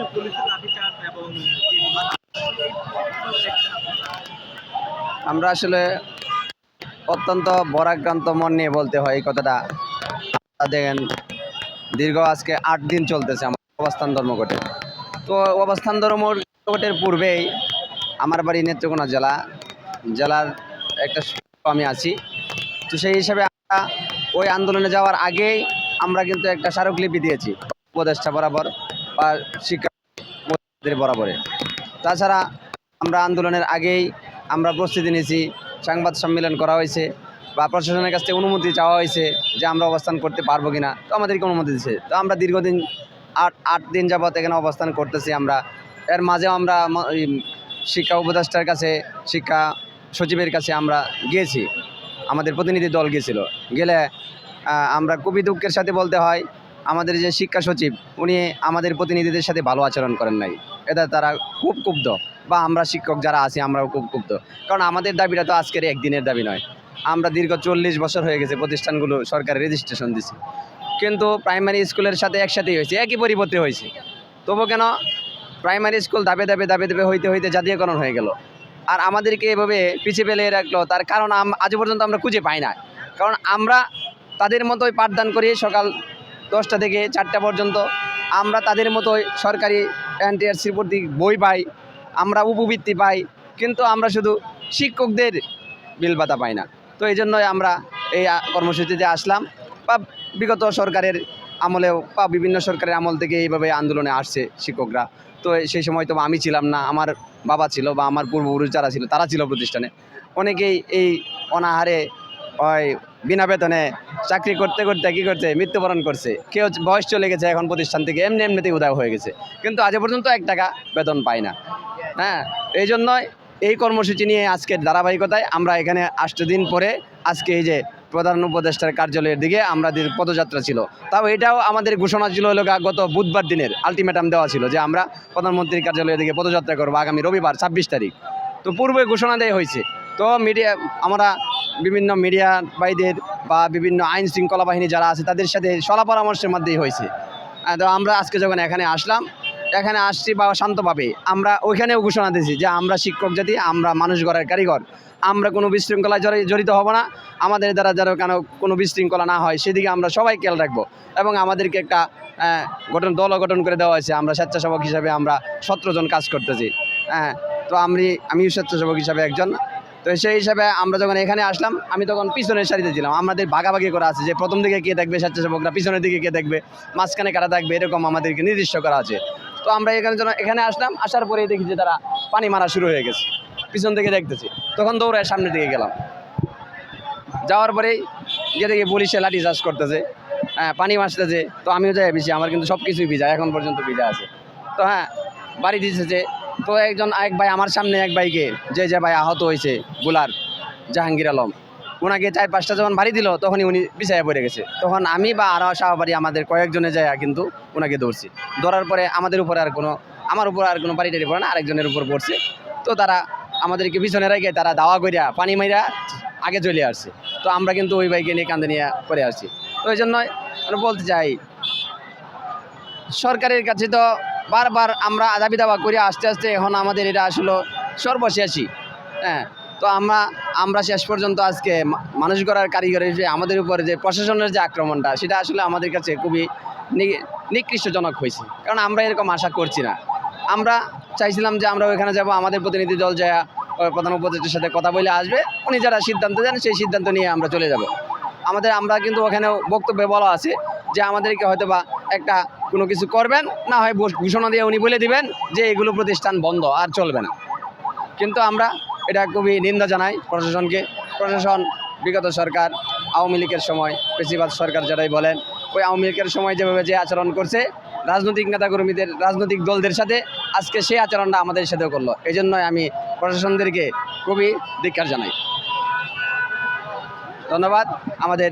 প্রতিদিনই পুলিশের লাঠিচার্জ এবং। আমরা আসলে অত্যন্ত বরাক্রান্ত মন নিয়ে বলতে হয় এই কথাটা। দেখেন, দীর্ঘ আজকে আট দিন চলতেছে আমার অবস্থান ধর্মঘটে। তো অবস্থান ধর্মঘটের পূর্বেই আমার বাড়ি নেত্রকোনা জেলা। জেলার একটা আমি আছি। তো সেই হিসাবে আমরা ওই আন্দোলনে যাওয়ার আগেই আমরা কিন্তু একটা স্মারকলিপি দিয়েছি। উপদেষ্টা বরাবর বা শিক্ষা বরাবরে। তাছাড়া আমরা আন্দোলনের আগেই আমরা প্রস্তুতি নিয়েছি, সংবাদ সম্মেলন করা হয়েছে বা প্রশাসনের কাছ থেকে অনুমতি চাওয়া হয়েছে যে আমরা অবস্থান করতে পারব কিনা, তো আমাদেরকে অনুমতি দিচ্ছে তো আমরা দীর্ঘদিন আট আট দিন যাবত এখানে অবস্থান করতেছি আমরা। এর মাঝেও আমরা শিক্ষা উপদেষ্টার কাছে, শিক্ষা সচিবের কাছে আমরা গিয়েছি। আমাদের প্রতিনিধি দল গিয়েছিল। গেলে আমরা খুবই দুঃখের সাথে বলতে হয় আমাদের যে শিক্ষা সচিব, উনি আমাদের প্রতিনিধিদের সাথে ভালো আচরণ করেন নাই। এটা তারা খুব ক্ষুব্ধ। বা আমরা শিক্ষক যারা আছি, আমরাও খুব ক্ষুব্ধ। কারণ আমাদের দাবিটা তো আজকের একদিনের দাবি নয়। আমরা দীর্ঘ চল্লিশ বছর হয়ে গেছে প্রতিষ্ঠানগুলো সরকার রেজিস্ট্রেশন দিছে। কিন্তু প্রাইমারি স্কুলের সাথে একসাথেই হয়েছে, একই পরিবর্তে হয়েছে। তবু কেন? প্রাইমারি স্কুল দাবে দাবে দাবে দাবে হইতে হইতে জাতীয়করণ হয়ে গেল। আর আমাদেরকে এভাবে পিছিয়ে ফেলে রাখল, তার কারণ আজ পর্যন্ত আমরা খুঁজে পাই না। কারণ আমরা তাদের মতোই পাঠদান করি সকাল দশটা থেকে চারটা পর্যন্ত আমরা তাদের মতোই সরকারি এনটিআরসির প্রতি বই পাই, আমরা উপবৃত্তি পাই, কিন্তু আমরা শুধু শিক্ষকদের বিল ভাতা পাই না। তো এই জন্যই আমরা এই কর্মসূচিতে আসলাম। বা বিগত সরকারের আমলেও বা বিভিন্ন সরকারের আমল থেকে এইভাবে আন্দোলনে আসছে শিক্ষকরা। তো সেই সময় তো আমি ছিলাম না, আমার বাবা ছিল বা আমার পূর্বপুরুষ যারা ছিল, তারা ছিল প্রতিষ্ঠানে। অনেকেই এই অনাহারে ওই বিনা বেতনে চাকরি করতে করতে কী করছে? মৃত্যুবরণ করছে। কেউ বয়স চলে গেছে এখন প্রতিষ্ঠান থেকে, এমনি এমনিতেই উদয় হয়ে গেছে। কিন্তু আজ পর্যন্ত এক টাকা বেতন পায় না। হ্যাঁ এই জন্যই এই কর্মসূচি নিয়ে আজকের ধারাবাহিকতায় আমরা এখানে আষ্ট দিন পরে আজকে এই যে প্রধান উপদেষ্টার কার্যালয়ের দিকে আমাদের পদযাত্রা ছিল, তাও এটাও আমাদের ঘোষণা ছিল হলো গত বুধবার দিনের আলটিমেটাম দেওয়া ছিল যে আমরা প্রধানমন্ত্রীর কার্যালয়ের দিকে পদযাত্রা করব আগামী রবিবার ছাব্বিশ তারিখ। তো পূর্বে ঘোষণা দেওয়া হয়েছে তো মিডিয়া আমরা বিভিন্ন মিডিয়া ভাইদের বা বিভিন্ন আইন শৃঙ্খলা বাহিনী যারা আছে, তাদের সাথে সলা পরামর্শের মধ্যেই হয়েছে। তো আমরা আজকে যখন এখানে আসলাম, এখানে আসছি বা শান্তভাবে, আমরা ওইখানেও ঘোষণা দিয়েছি যে আমরা শিক্ষক জাতি, আমরা মানুষ গড়ার কারিগর। আমরা কোনো বিশৃঙ্খলায় জড়ি- জড়িত হব না। আমাদের দ্বারা যারা কেন কোনো বিশৃঙ্খলা না হয়, সেদিকে আমরা সবাই খেয়াল রাখব এবং আমাদেরকে একটা গঠন দল গঠন করে দেওয়া হয়েছে। আমরা স্বেচ্ছাসেবক হিসাবে আমরা সতেরো জন কাজ করতেছি। হ্যাঁ তো আমি আমিও স্বেচ্ছাসেবক হিসাবে একজন। তো সেই হিসাবে আমরা যখন এখানে আসলাম, আমি তখন পিছনের সারিতে ছিলাম। আমাদের ভাগাভাগি করা আছে যে প্রথম দিকে কে দেখবে স্বেচ্ছাসেবকরা, পিছনের দিকে কে দেখবে, মাঝখানে কারা থাকবে এরকম আমাদেরকে নির্দিষ্ট করা আছে। তো আমরা এখানে যখন এখানে আসলাম, আসার পরেই দেখি যে তারা পানি মারা শুরু হয়ে গেছে। পিছন থেকে দেখতেছি। তখন দৌড়ায় সামনের দিকে গেলাম। যাওয়ার পরেই গিয়ে দেখি পুলিশে লাঠি চাষ করতেছে। হ্যাঁ পানি মারতেছে। তো আমিও যাই ভিজে আমার কিন্তু সব কিছুই ভিজা, এখন পর্যন্ত ভিজা আছে। তো হ্যাঁ বাড়ি দিতেছে তো একজন এক ভাই আমার সামনে, এক ভাইকে, যে যে ভাই আহত হয়েছে, গুলার, জাহাঙ্গীর আলম। ওনাকে চার পাঁচটা যখন বাড়ি দিল, তখনই উনি বিছায় পড়ে গেছে। তখন আমি বা আরও সাহাবাড়ি আমাদের কয়েকজনে যায় কিন্তু ওনাকে ধরছি। ধরার পরে আমাদের উপরে আর কোনো, আমার উপর আর কোনো বাড়ি টাড়ি পড়ে না, আরেকজনের উপর পড়ছে। তো তারা আমাদেরকে পিছনে রেখে তারা দাওয়া করিয়া পানি মাইরা আগে চলে আসছে। তো আমরা কিন্তু ওই বাইকে নিয়ে কান্দে নিয়ে করে আসছি। তো ওই জন্য বলতে চাই, সরকারের কাছে তো বারবার আমরা দাবি দাবা করে আস্তে আস্তে এখন আমাদের এটা আসলে সর্বশেষই। হ্যাঁ তো আমরা আমরা শেষ পর্যন্ত আজকে মানুষ গড়ার কারিগরের যে আমাদের উপরে যে প্রশাসনের যে আক্রমণটা, সেটা আসলে আমাদের কাছে খুবই নিকৃষ্টজনক হয়েছে। কারণ আমরা এরকম আশা করছি না। আমরা চাইছিলাম যে আমরা ওইখানে যাব, আমাদের প্রতিনিধি দল যায় প্রধান উপদেষ্টার সাথে কথা বলে আসবে, উনি যারা সিদ্ধান্ত দেন, সেই সিদ্ধান্ত নিয়ে আমরা চলে যাব। আমাদের, আমরা কিন্তু ওখানেও বক্তব্যে বলা আছে যে আমাদেরকে হয়তো বা একটা কোনো কিছু করবেন, না হয় ঘোষণা দিয়ে উনি বলে দিবেন যে এগুলো প্রতিষ্ঠান বন্ধ আর চলবে না। কিন্তু আমরা এটা খুবই নিন্দা জানাই প্রশাসনকে। প্রশাসন, বিগত সরকার, আওয়ামী লীগের সময়, বেশিরভাগ সরকার যারাই বলেন, ওই আওয়ামী লীগের সময় যেভাবে যে আচরণ করছে, রাজনৈতিক নেতাকর্মীদের, রাজনৈতিক দলদের সাথে আজকে সেই আচরণটা আমাদের সাথেও করল। এই জন্যই আমি প্রশাসনদেরকে খুবই ধিক্কার জানাই। ধন্যবাদ। আমাদের